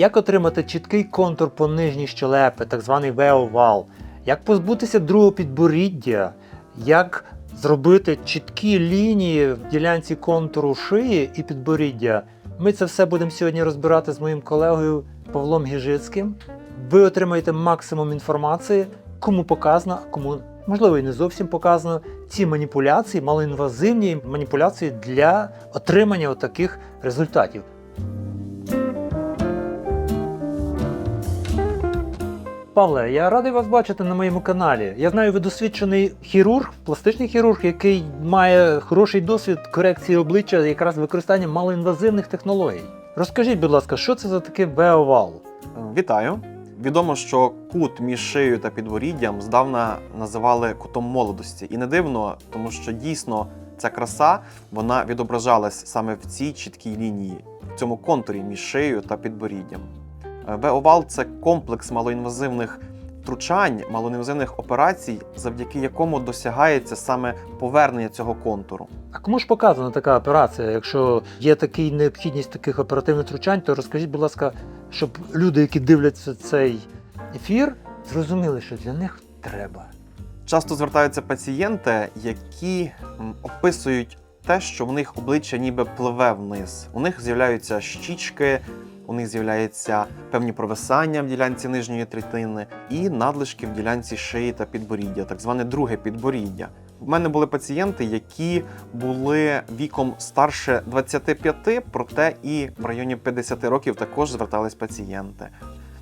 як отримати чіткий контур по нижній щелепи, так званий веовал, як позбутися другого підборіддя, як зробити чіткі лінії в ділянці контуру шиї і підборіддя. Ми це все будемо сьогодні розбирати з моїм колегою Павлом Гіжицьким. Ви отримаєте максимум інформації, кому показано, а кому можливо і не зовсім показано ці маніпуляції, малоінвазивні маніпуляції для отримання таких результатів. Павле, я радий вас бачити на моєму каналі. Я знаю, ви досвідчений хірург, пластичний хірург, який має хороший досвід корекції обличчя якраз використання малоінвазивних технологій. Розкажіть, будь ласка, що це за таке веовал? Вітаю! Відомо, що кут між шиєю та підборіддям здавна називали кутом молодості. І не дивно, тому що дійсно ця краса вона відображалась саме в цій чіткій лінії, в цьому контурі між шиєю та підборіддям. Е, Беовал це комплекс малоінвазивних втручань, малоінвазивних операцій, завдяки якому досягається саме повернення цього контуру. А кому ж показана така операція? Якщо є така необхідність таких оперативних втручань, то розкажіть, будь ласка, щоб люди, які дивляться цей ефір, зрозуміли, що для них треба. Часто звертаються пацієнти, які описують те, що в них обличчя ніби пливе вниз. У них з'являються щічки, у них з'являються певні провисання в ділянці нижньої третини і надлишки в ділянці шиї та підборіддя, так зване друге підборіддя. В мене були пацієнти, які були віком старше 25, проте і в районі 50 років також звертались пацієнти.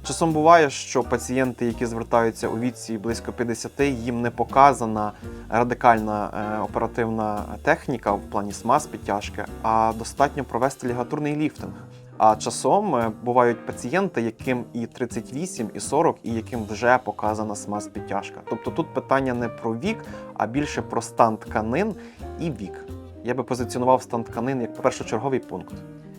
Часом буває, що пацієнти, які звертаються у віці близько 50, їм не показана радикальна е, оперативна техніка в плані смаз підтяжки, а достатньо провести лігатурний ліфтинг. А часом е, бувають пацієнти, яким і 38, і 40, і яким вже показана смаз підтяжка. Тобто тут питання не про вік, а більше про стан тканин і вік. Я би позиціонував стан тканин як першочерговий пункт.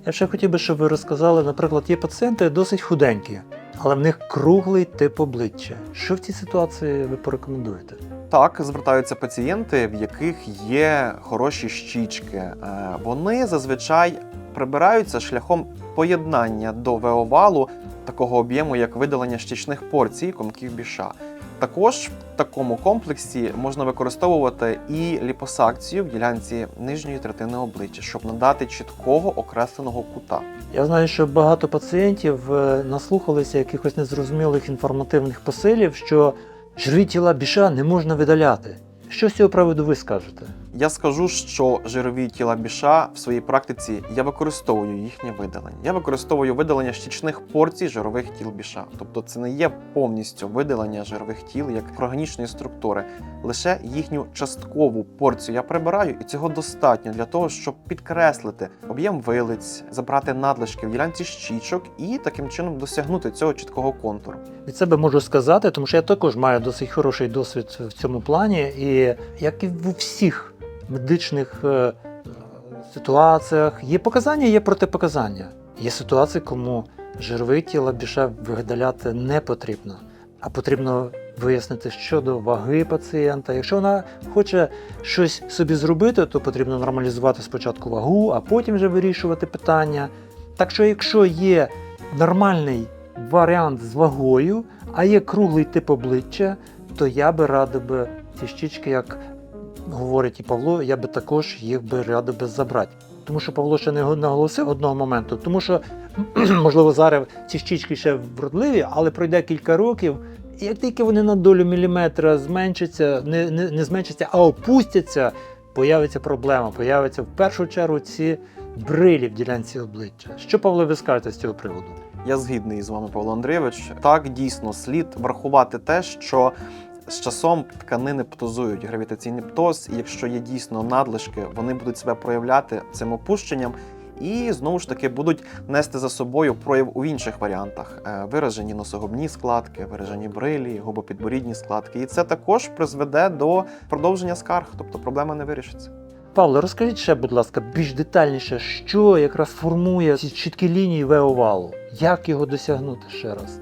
Я ще хотів би, щоб ви розказали, наприклад, є пацієнти досить худенькі, але в них круглий тип обличчя. Що в цій ситуації ви порекомендуєте? Так, звертаються пацієнти, в яких є хороші щічки. Е, Вони зазвичай прибираються шляхом поєднання до веовалу такого об'єму, як видалення щічних порцій комків біша. Також в такому комплексі можна використовувати і ліпосакцію в ділянці нижньої третини обличчя, щоб надати чіткого окресленого кута. Я знаю, що багато пацієнтів е, наслухалися якихось незрозумілих інформативних посилів, що жирові тіла біша не можна видаляти. Що з цього приводу ви скажете? Я скажу, що жирові тіла біша в своїй практиці я використовую їхнє видалення. Я використовую видалення щічних порцій жирових тіл біша. Тобто це не є повністю видалення жирових тіл як органічної структури. Лише їхню часткову порцію я прибираю, і цього достатньо для того, щоб підкреслити об'єм вилиць, забрати надлишки в ділянці щічок і таким чином досягнути цього чіткого контуру. Від себе можу сказати, тому що я також маю досить хороший досвід в цьому плані, і як і в всіх медичних е, ситуаціях, є показання, є протипоказання. Є ситуації, кому жирові тіла більше видаляти не потрібно, а потрібно вияснити щодо ваги пацієнта. Якщо вона хоче щось собі зробити, то потрібно нормалізувати спочатку вагу, а потім вже вирішувати питання. Так що, якщо є нормальний варіант з вагою, а є круглий тип обличчя, то я би радив би ці щічки, як говорить і Павло, я би також їх би радив би забрати. Тому що Павло ще не наголосив одного моменту, тому що, можливо, зараз ці щічки ще вродливі, але пройде кілька років, і як тільки вони на долю міліметра зменшаться, не, не, не зменшаться, а опустяться, появиться проблема. Появиться в першу чергу ці брилі в ділянці обличчя. Що, Павло, ви скажете з цього приводу? Я згідний з вами, Павло Андрійович. Так, дійсно, слід врахувати те, що з часом тканини птозують гравітаційний птоз, і якщо є дійсно надлишки, вони будуть себе проявляти цим опущенням. І знову ж таки будуть нести за собою прояв у інших варіантах: Е, виражені носогубні складки, виражені брилі, губопідборідні складки. І це також призведе до продовження скарг, тобто проблема не вирішиться. Павло, розкажіть ще, будь ласка, більш детальніше, що якраз формує ці чіткі лінії веовалу? Як його досягнути ще раз?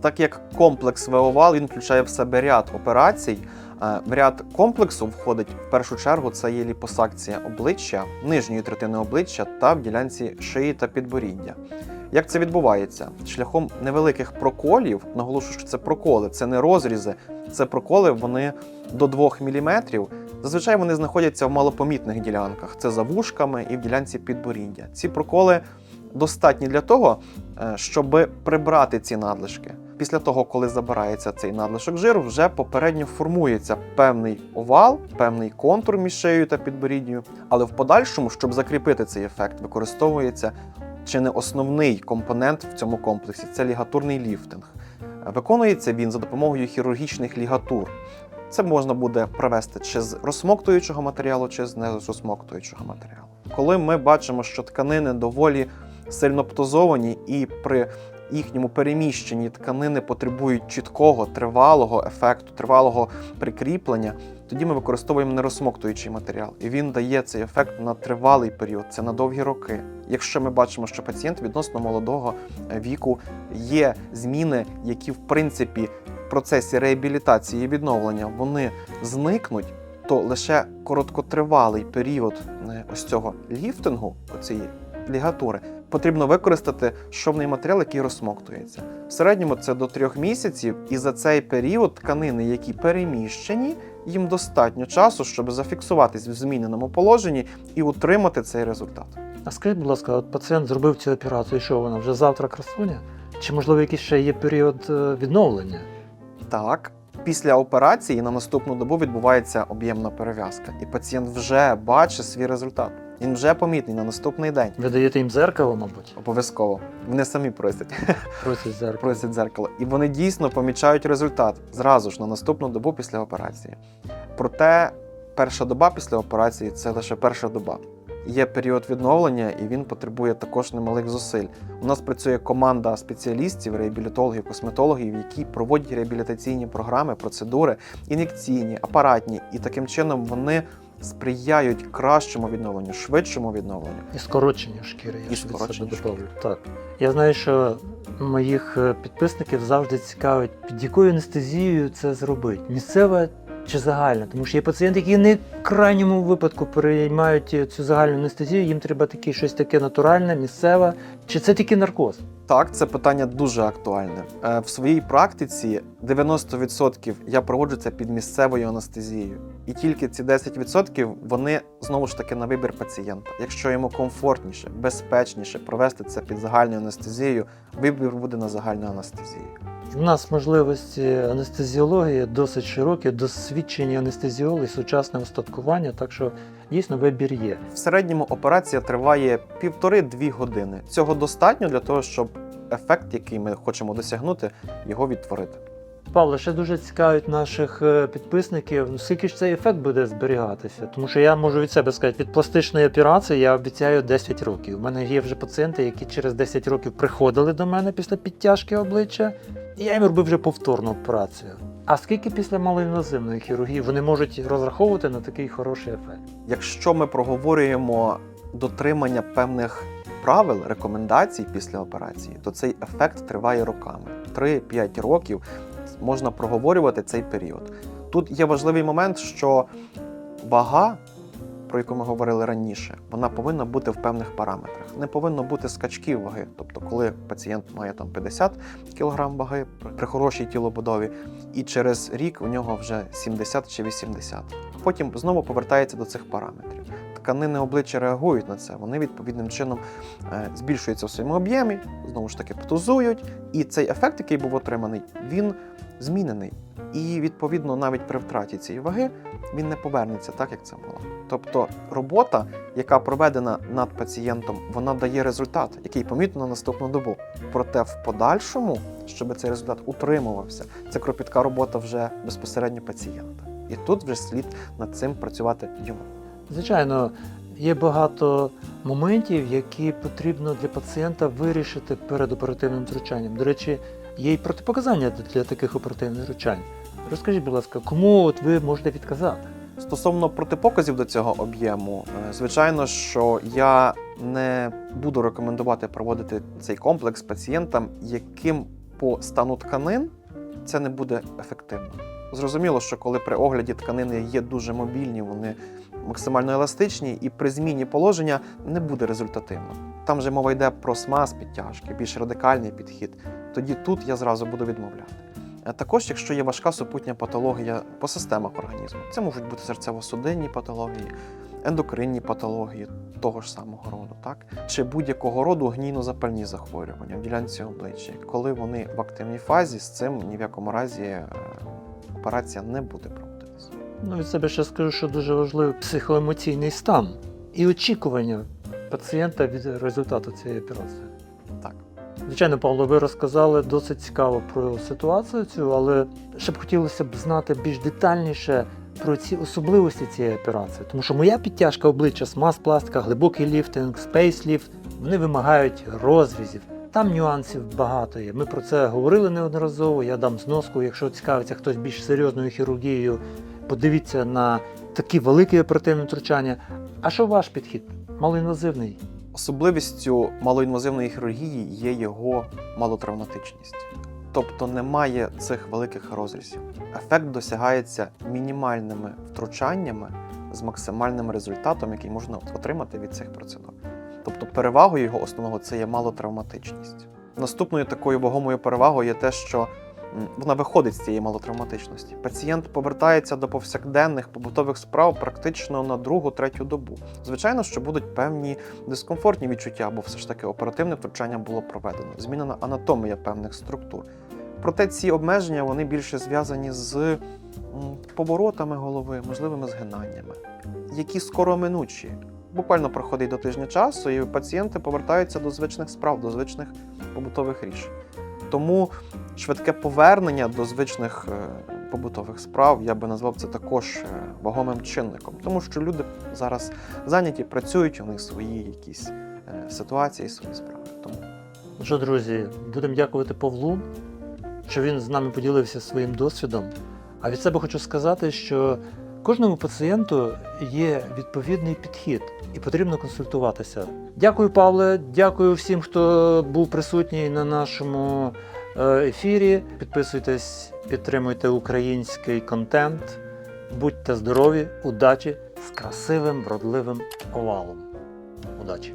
Так як комплекс ВОВАЛ він включає в себе ряд операцій. е, В ряд комплексу входить в першу чергу це є ліпосакція обличчя, нижньої третини обличчя та в ділянці шиї та підборіддя. Як це відбувається? Шляхом невеликих проколів, наголошую, що це проколи, це не розрізи, це проколи, вони до 2 мм. Зазвичай вони знаходяться в малопомітних ділянках. Це за вушками і в ділянці підборіддя. Ці проколи достатні для того, е, щоб прибрати ці надлишки. Після того, коли забирається цей надлишок жиру, вже попередньо формується певний овал, певний контур між шиєю та підборіддю. Але в подальшому, щоб закріпити цей ефект, використовується чи не основний компонент в цьому комплексі це лігатурний ліфтинг. Виконується він за допомогою хірургічних лігатур. Це можна буде провести чи з розсмоктуючого матеріалу, чи з нерозсмоктуючого матеріалу. Коли ми бачимо, що тканини доволі сильно птозовані і при їхньому переміщенні тканини потребують чіткого, тривалого ефекту, тривалого прикріплення, тоді ми використовуємо нерозсмоктуючий матеріал, і він дає цей ефект на тривалий період, це на довгі роки. Якщо ми бачимо, що пацієнт відносно молодого е, віку є зміни, які в принципі в процесі реабілітації і відновлення вони зникнуть, то лише короткотривалий період е, ось цього ліфтингу, оцієї лігатури, потрібно використати шовний матеріал, який розсмоктується. В середньому це до трьох місяців, і за цей період тканини, які переміщені, їм достатньо часу, щоб зафіксуватись в зміненому положенні і утримати цей результат. А скажіть, будь ласка, от пацієнт зробив цю операцію, і що вона вже завтра красуня? Чи можливо якийсь ще є період е, відновлення? Так, після операції на наступну добу відбувається об'ємна перев'язка, і пацієнт вже бачить свій результат. Він вже помітний на наступний день. Ви даєте їм дзеркало, мабуть? Обов'язково. Вони самі просять. Просять дзеркало. просять дзеркало. І вони дійсно помічають результат зразу ж на наступну добу після операції. Проте перша доба після операції це лише перша доба. Є період відновлення, і він потребує також немалих зусиль. У нас працює команда спеціалістів, реабілітологів, косметологів, які проводять реабілітаційні програми, процедури, ін'єкційні, апаратні, і таким чином вони сприяють кращому відновленню, швидшому відновленню. І скорочення шкіри, я І скорочення себе. Так. Я знаю, що моїх е, підписників завжди цікавить, під якою анестезією це зробити. Місцева чи загальна? Тому що є пацієнти, які не в крайньому випадку переймають е, цю загальну анестезію, їм треба таке щось таке натуральне, місцеве. Чи це тільки наркоз? Так, це питання дуже актуальне. Е, В своїй практиці 90% я проводжу це під місцевою анестезією. І тільки ці 10% вони знову ж таки на вибір пацієнта. Якщо йому комфортніше, безпечніше провести це під загальною анестезією, вибір буде на загальну анестезію. У нас можливості анестезіології досить широкі, досвідчені анестезіологи, сучасне устаткування, так що дійсно вибір є. В середньому операція триває півтори-дві години. Цього достатньо для того, щоб ефект, який ми хочемо досягнути, його відтворити. Павло, ще дуже цікавить наших е, підписників, ну, скільки ж цей ефект буде зберігатися. Тому що я можу від себе сказати, від пластичної операції я обіцяю 10 років. У мене є вже пацієнти, які через 10 років приходили до мене після підтяжки обличчя, і я їм робив вже повторну операцію. А скільки після малоінвазивної хірургії вони можуть розраховувати на такий хороший ефект? Якщо ми проговорюємо дотримання певних правил, рекомендацій після операції, то цей ефект триває роками. 3-5 років можна проговорювати цей період. Тут є важливий момент, що вага, про яку ми говорили раніше, вона повинна бути в певних параметрах. Не повинно бути скачків ваги. Тобто, коли пацієнт має там 50 кг ваги при хорошій тілобудові, і через рік у нього вже 70 чи 80. Потім знову повертається до цих параметрів. Тканини обличчя реагують на це, вони відповідним чином е, збільшуються в своєму об'ємі, знову ж таки птузують, і цей ефект, який був отриманий, він змінений. І відповідно навіть при втраті цієї ваги він не повернеться так, як це було. Тобто робота, яка проведена над пацієнтом, вона дає результат, який помітно на наступну добу. Проте в подальшому, щоб цей результат утримувався, це кропітка робота вже безпосередньо пацієнта. І тут вже слід над цим працювати йому. Звичайно, є багато моментів, які потрібно для пацієнта вирішити перед оперативним втручанням. До речі, є й протипоказання для таких оперативних втручань. Розкажіть, будь ласка, кому от ви можете відказати? Стосовно протипоказів до цього об'єму, е, звичайно, що я не буду рекомендувати проводити цей комплекс пацієнтам, яким по стану тканин це не буде ефективно. Зрозуміло, що коли при огляді тканини є дуже мобільні, вони максимально еластичні, і при зміні положення не буде результативно. Там вже мова йде про смаз підтяжки, більш радикальний підхід. Тоді тут я зразу буду відмовляти. Також, якщо є важка супутня патологія по системах організму, це можуть бути серцево-судинні патології, ендокринні патології того ж самого роду, так? чи будь-якого роду гнійно-запальні захворювання в ділянці обличчя. Коли вони в активній фазі, з цим ні в якому разі е, операція не буде проводитися. Ну, від себе ще скажу, що дуже важливий психоемоційний стан і очікування пацієнта від результату цієї операції. Так. Звичайно, Павло, ви розказали досить цікаво про ситуацію цю, але ще б хотілося б знати більш детальніше про ці особливості цієї операції. Тому що моя підтяжка обличчя, смаз-пластика, глибокий ліфтинг, спейс-ліфт, вони вимагають розрізів. Там нюансів багато є. Ми про це говорили неодноразово. Я дам зноску, якщо цікавиться хтось більш серйозною хірургією, подивіться на такі великі оперативні втручання. А що ваш підхід? Малоінвазивний? Особливістю малоінвазивної хірургії є його малотравматичність. Тобто немає цих великих розрізів. Ефект досягається мінімальними втручаннями з максимальним результатом, який можна отримати від цих процедур. Тобто перевагою його основного це є малотравматичність. Наступною такою вагомою перевагою є те, що вона виходить з цієї малотравматичності. Пацієнт повертається до повсякденних побутових справ практично на другу-третю добу. Звичайно, що будуть певні дискомфортні відчуття, бо все ж таки оперативне втручання було проведено, змінена анатомія певних структур. Проте ці обмеження вони більше зв'язані з поворотами голови, можливими згинаннями, які скороминучі. Буквально проходить до тижня часу, і пацієнти повертаються до звичних справ, до звичних побутових рішень. Тому швидке повернення до звичних е, побутових справ я би назвав це також е, вагомим чинником, тому що люди зараз зайняті, працюють, у них свої якісь е, ситуації, свої справи. Тому Ну що, друзі, будемо дякувати Павлу, що він з нами поділився своїм досвідом. А від себе хочу сказати, що кожному пацієнту є відповідний підхід і потрібно консультуватися. Дякую, Павле, дякую всім, хто був присутній на нашому е, ефірі. Підписуйтесь, підтримуйте український контент. Будьте здорові, удачі з красивим, вродливим овалом. Удачі!